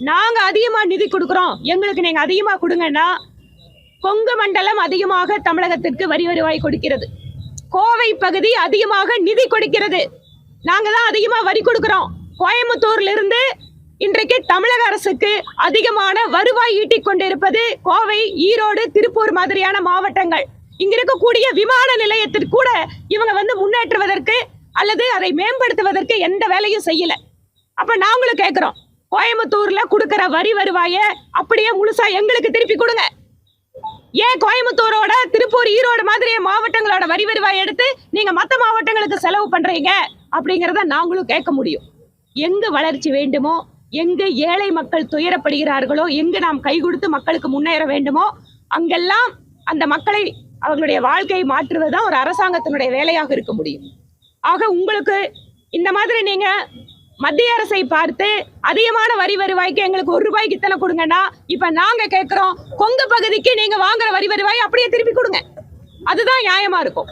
நாங்க அதிகமா நிதி கொடுக்குறோம். எங்களுக்கு நீங்க அதிகமா கொடுங்கன்னா கொங்கு மண்டலம் அதிகமாக தமிழகத்திற்கு வரி வருவாய் கொடுக்கிறது. கோவை பகுதி அதிகமாக நிதி கொடுக்கிறது. நாங்க தான் அதிகமா வரி கொடுக்கிறோம். கோயம்புத்தூர்ல இருந்து இன்றைக்கு தமிழக அரசுக்கு அதிகமான வருவாய் ஈட்டிக் கொண்டிருப்பது கோவை ஈரோடு திருப்பூர் மாதிரியான மாவட்டங்கள். இங்க இருக்கக்கூடிய விமான நிலையத்திற்கு கூட இவங்க வந்து முன்னேற்றுவதற்கு அல்லது அதை மேம்படுத்துவதற்கு எந்த வேலையும் செய்யல. அப்ப நாங்களும் கேட்கிறோம் கோயம்புத்தூர்ல கொடுக்கற வரி வருவாய அப்படியே முழுசா எங்களுக்கு திருப்பி கொடுங்க. ஏன் கோயம்புத்தூரோட திருப்பூர் ஈரோடு மாதிரி மாவட்டங்களோட வரி வருவாய் எடுத்து நீங்க மற்ற மாவட்டங்களுக்கு செலவு பண்றீங்க அப்படிங்கிறத நாங்களும் கேட்க முடியும். எங்கு வளர்ச்சி வேண்டுமோ எங்கு ஏழை மக்கள் துயரப்படுகிறார்களோ எங்கு நாம் கை கொடுத்து மக்களுக்கு முன்னேற வேண்டுமோ அங்கெல்லாம் அந்த மக்களை அவர்களுடைய வாழ்க்கையை மாற்றுவதுதான் ஒரு அரசாங்கத்தினுடைய வேலையாக இருக்க முடியும். ஆக உங்களுக்கு இந்த மாதிரி நீங்க மத்திய அரசை பார்த்து அதிகமான வரி வருவாய்க்கு எங்களுக்கு ஒரு ரூபாய்க்கு இத்தனை கொடுங்கன்னா இப்ப நாங்க கேட்கிறோம் கொங்கு பகுதிக்கு நீங்க வாங்குற வரி வருவாய் அப்படியே திருப்பி கொடுங்க. அதுதான் நியாயமா இருக்கும்.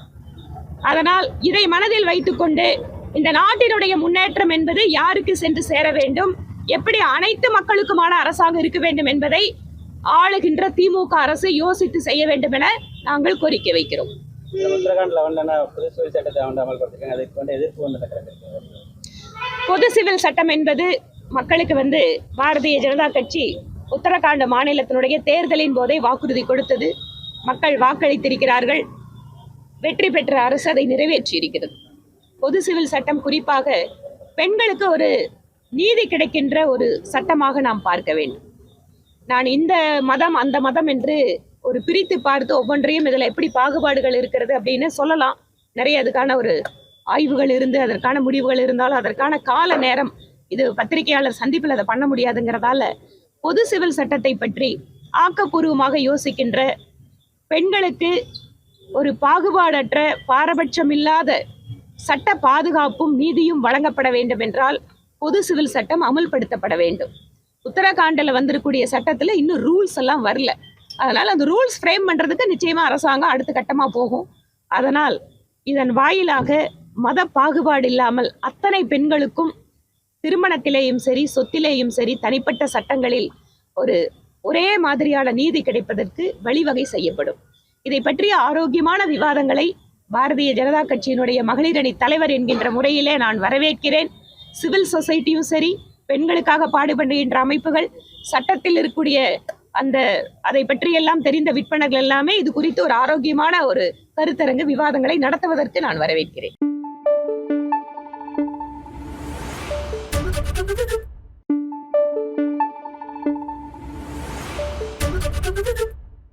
அதனால் இதை மனதில் வைத்துக்கொண்டு இந்த நாட்டினுடைய முன்னேற்றம் என்பது யாருக்கு சென்று சேர வேண்டும் எப்படி அனைத்து மக்களுக்குமான அரசாங்கம் இருக்க வேண்டும் என்பதை ஆளுகின்ற திமுக அரசு யோசித்து செய்ய வேண்டும் என நாங்கள் கோரிக்கை வைக்கிறோம். உத்தரகாண்ட்ல வந்து புது சட்டத்தை வந்து அமல்படுத்திருக்காங்க. அதுக்கு வந்து எதிர்ப்பு வந்து நடக்கிறது பொது சிவில் சட்டம் என்பது மக்களுக்கு வந்து பாரதிய ஜனதா கட்சி உத்தரகாண்ட் மாநிலத்தினுடைய தேர்தலின் போதே வாக்குறுதி கொடுத்தது. மக்கள் வாக்களித்திருக்கிறார்கள். வெற்றி பெற்ற அரசு அதை நிறைவேற்றியிருக்கிறது. பொது சிவில் சட்டம் குறிப்பாக பெண்களுக்கு ஒரு நீதி கிடைக்கின்ற ஒரு சட்டமாக நாம் பார்க்க வேண்டும். நான் இந்த மதம் அந்த மதம் என்று ஒரு பிரித்து பார்த்து ஒவ்வொன்றையும் இதில் எப்படி பாகுபாடுகள் இருக்கிறது அப்படின்னு சொல்லலாம். நிறைய அதுக்கான ஒரு ஆய்வுகள் இருந்து அதற்கான முடிவுகள் இருந்தாலும் அதற்கான கால நேரம் இது பத்திரிகையாளர் சந்திப்பில் அதை பண்ண முடியாதுங்கிறதால பொது சிவில் சட்டத்தை பற்றி ஆக்கப்பூர்வமாக யோசிக்கின்ற பெண்களுக்கு ஒரு பாகுபாடற்ற பாரபட்சமில்லாத சட்ட பாதுகாப்பும் நீதியும் வழங்கப்பட வேண்டும் என்றால் பொது சிவில் சட்டம் அமல்படுத்தப்பட வேண்டும். உத்தரகாண்டில் வந்திருக்கக்கூடிய சட்டத்தில் இன்னும் ரூல்ஸ் எல்லாம் வரல. அதனால் அந்த ரூல்ஸ் ஃப்ரேம் பண்ணுறதுக்கு நிச்சயமாக அரசாங்கம் அடுத்த கட்டமாக போகும். அதனால் இதன் வாயிலாக மத பாகுபாடு இல்லாமல் அத்தனை பெண்களுக்கும் திருமணத்திலேயும் சரி சொத்திலேயும் சரி தனிப்பட்ட சட்டங்களில் ஒரு ஒரே மாதிரியான நீதி கிடைப்பதற்கு வழிவகை செய்யப்படும். இதை பற்றிய ஆரோக்கியமான விவாதங்களை பாரதிய ஜனதா கட்சியினுடைய மகளிரணி தலைவர் என்கின்ற முறையிலே நான் வரவேற்கிறேன். சிவில் சொசைட்டியும் சரி பெண்களுக்காக பாடுபடுகின்ற அமைப்புகள் சட்டத்தில் இருக்கக்கூடிய அந்த அதை பற்றியெல்லாம் தெரிந்த விற்பனர்கள் எல்லாமே இது குறித்து ஒரு ஆரோக்கியமான ஒரு கருத்தரங்கு விவாதங்களை நடத்துவதற்கு நான் வரவேற்கிறேன். どっ!